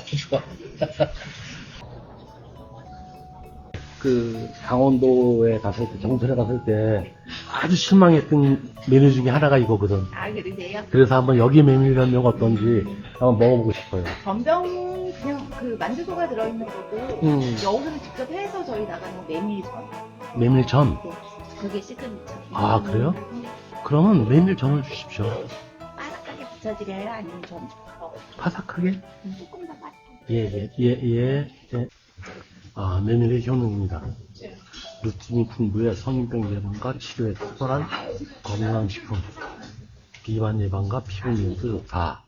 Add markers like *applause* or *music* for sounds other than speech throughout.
좋아. *laughs* 그 강원도에 갔을 때, 정선에 갔을 때 아주 실망했던 메뉴 중에 하나가 이거거든. 아, 그러세요? 그래서 한번 여기 메밀전병 어떤지 한번 먹어보고 싶어요. 전병은 그냥 그 만두소가 들어있는 거고, 음. 여기서 직접 해서 저희 나가는 메밀전. 메밀전. 네. 그게 시그니처. 아, 그래요? 그러면 메밀전을 주십시오. 바삭하게 붙여드려요? 아니면 좀 더, 파삭하게? 조금 더 맛. 예, 예, 예, 예. 예. 아, 메밀의 효능입니다. 루티닌 풍부에 성인병 예방과 치료에 특별한 건강식품. 비만 예방과 피부 미용도 좋다.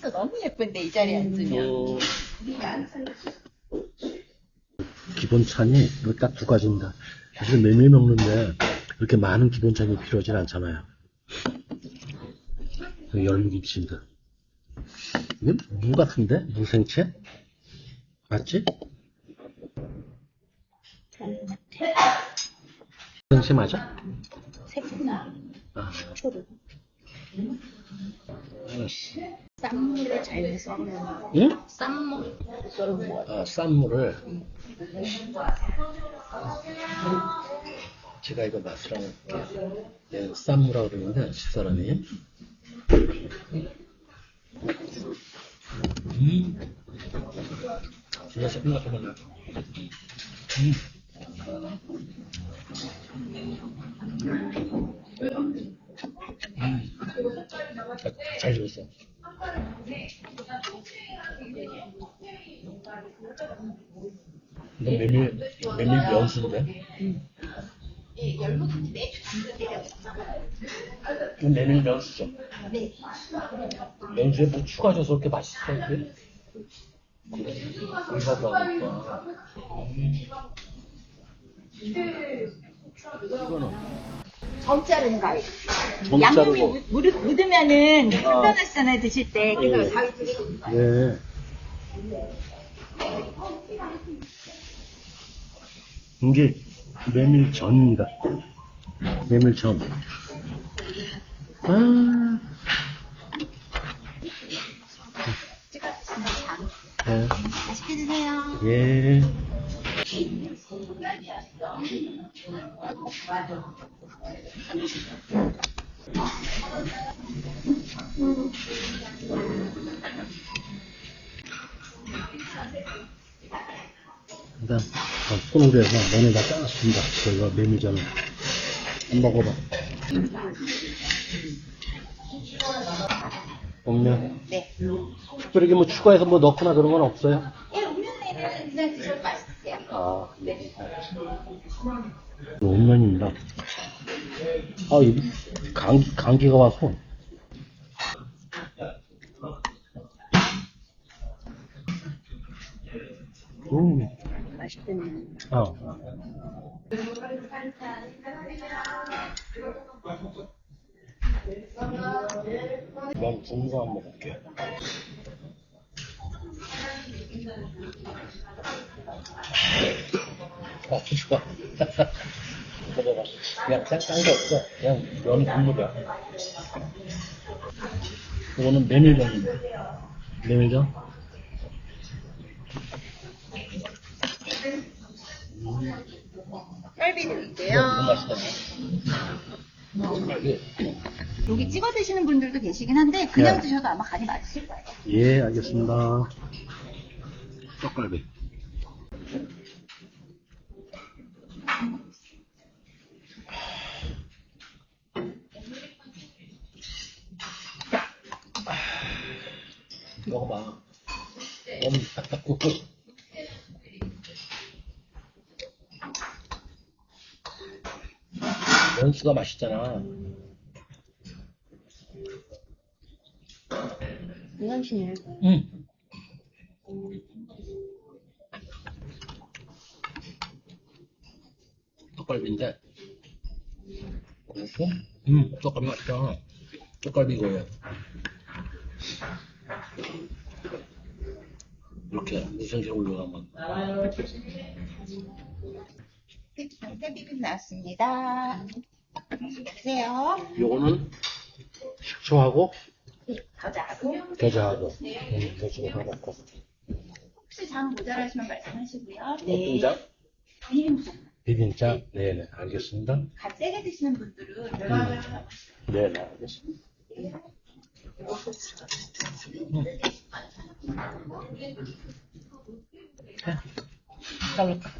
서 너무 예쁜데 이 자리에 앉으면. 기본 찬이 딱 두 가지입니다. 사실 메밀 먹는데 이렇게 많은 기본찬이 필요하진 않잖아요. 열무김치입니다. 이게 무 같은데? 무생채? 맞지? 무생채 맞아? 새콤나. 아, 초록. 알았어. 쌈무를 잘 썰어요. 응? 쌈무 썰은 거. 아, 쌈무를 제가 이거 맛을 한번 볼게요. 얘는 쌈무라고 그러는데 집사람이 음. 진짜 새콤 같은 거나 음. 음. 잘, 잘 익었어. 이거 메밀, 메밀 면수인데? 이거 메밀 면수죠? 네. 면수에 뭐 추가져서 그렇게 맛있어, 이게? 의사도 하니까. 이거는 점 자르는 가위. 점 양념이. 묻- 묻- 묻으면은 불편하시잖아요, 드실 때. 그래서 네. 가위 네. 이게 메밀 전입니다. 메밀 전. 아, 찍어 드시면 장. 네. 맛있게 드세요. 예. 일단 해서 면에다 짜놨습니다. 저희가 메밀전을 한번 먹어봐. 없면 네. 특별하게 뭐 추가해서 뭐 넣거나 그런 건 없어요? 예, 음료는 그냥 드셔도 맛있으세요. 아, 네. 온면입니다. 아, 감기, 감기가 와서. 음, 맛있겠네. 아. 난 중사 한번 먹을게. 아, 좋아. 먹어봐. 그냥 짠게 없어. 그냥 면 국물이야. 이거는 메밀전인데. 메밀전? 쌀비 이거 드릴게요. 너무 맛있다. 이게 여기 찍어 드시는 분들도 계시긴 한데 그냥 네. 드셔도 아마 간이 맞으실 거예요. 예, 알겠습니다. 떡갈비. 먹어봐. 너무 딱딱고. 면수가 맛있잖아. 이건신이에요. 응. 떡갈비인데. 그리고, 음, 떡갈비 맛있다. 떡갈비 이거예요. 이렇게 무생채 올려가면. 쌀비빔 나왔습니다. 드세요. 요거는 식초하고 겨자하고. 겨자하고 음, 겨자하고 해놓고 혹시 장 모자라시면 말씀하시고요. 어떤 장? 비빔장. 비빔장? 네 네 알겠습니다 갓 세게 드시는 분들은 네네 알겠습니다 잘랐다.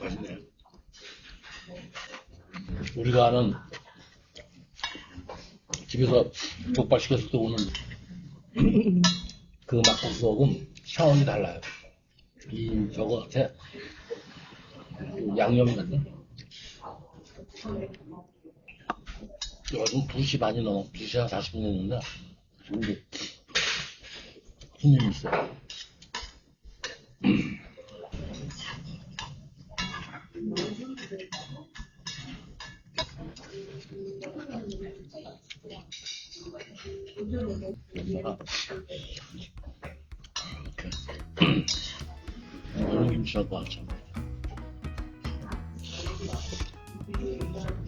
맛있네. 우리가 아는 집에서 족발 시켰을 때 오는 그 막국수하고는 차원이 달라요. 이 저거 같아. 그 양념이 같네. 요즘 2시 반이 넘어 2시간 40분 됐는데. 근데 손님이 있어요. 이렇게 김치라고 하죠. 떡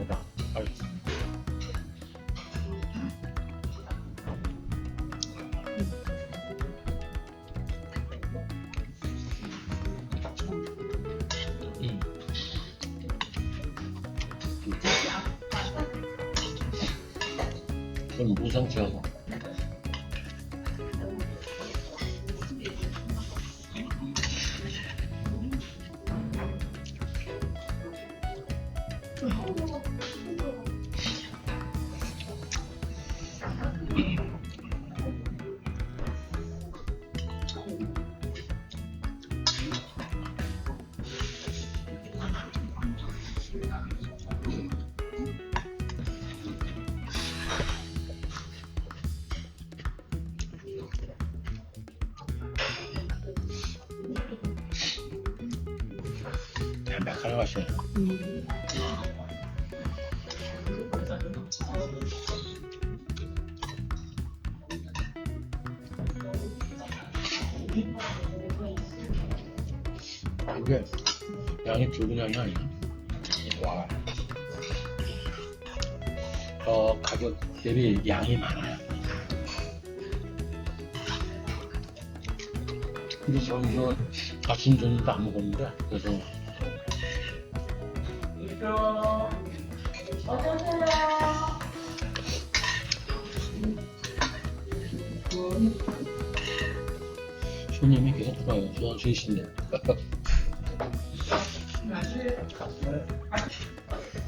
그건 무상치하고 담백한 맛이에요. 이게 양이 적은 양이 아니야. 와. 어, 가격 대비 양이 많아요. 근데 저는 아침 저녁도 안 먹었는데 그래서 손님이 계속 들어와요. 저 주이신데.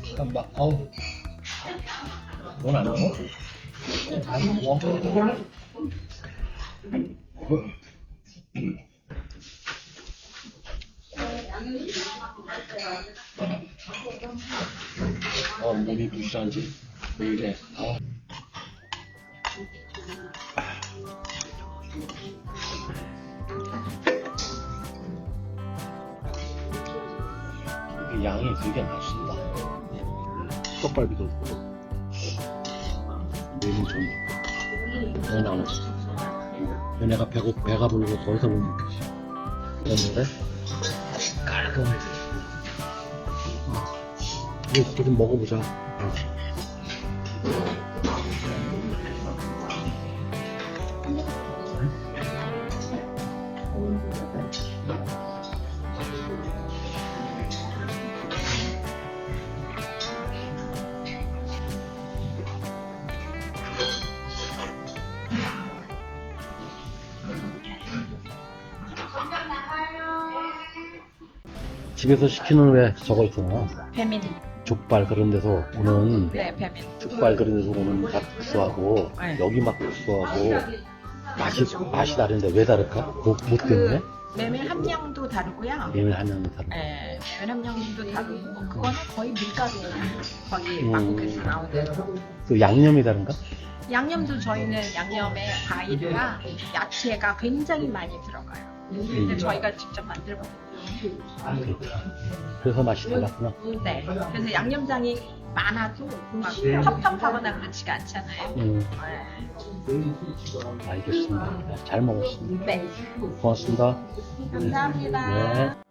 잠깐만, 아우. 넌안 먹어? 안 먹어? 어, 몸이 부실한지 왜 이래? 어. 이게 양이 되게 많습니다. 떡갈비도 없고. 얘는 좀더 나오네. 얘네가 배고, 배가 부르고 더 이상 못 먹겠어. 그런데 깔끔해. 이거 좀 먹어보자. 어. 집에서 시키는 왜 저거 있잖아. 배민. 족발 그런 데서 오는 네, 배민. 족발 그런 데서 오는 막국수하고 네. 여기 막국수하고 맛이 맛이 다른데 왜 다를까? 뭐, 뭐 때문에? 그 메밀 함량도 다르고요. 메밀 하면 다른데. 예, 메밀 함량도 다르고 그거는 거의 밀가루 거기 음. 막국에서 나오는 그 양념이 다른가? 양념도 저희는 양념에 과일이랑 야채가 굉장히 많이 들어가요. 근데 음. 저희가 직접 만들거든요. 아. 그래서 맛이 달랐구나. 네. 그래서 양념장이 많아도 막 텁텁하거나 그렇지가 않잖아요. 음, 네. 알겠습니다. 잘 먹었습니다. 네. 고맙습니다. 감사합니다. 네.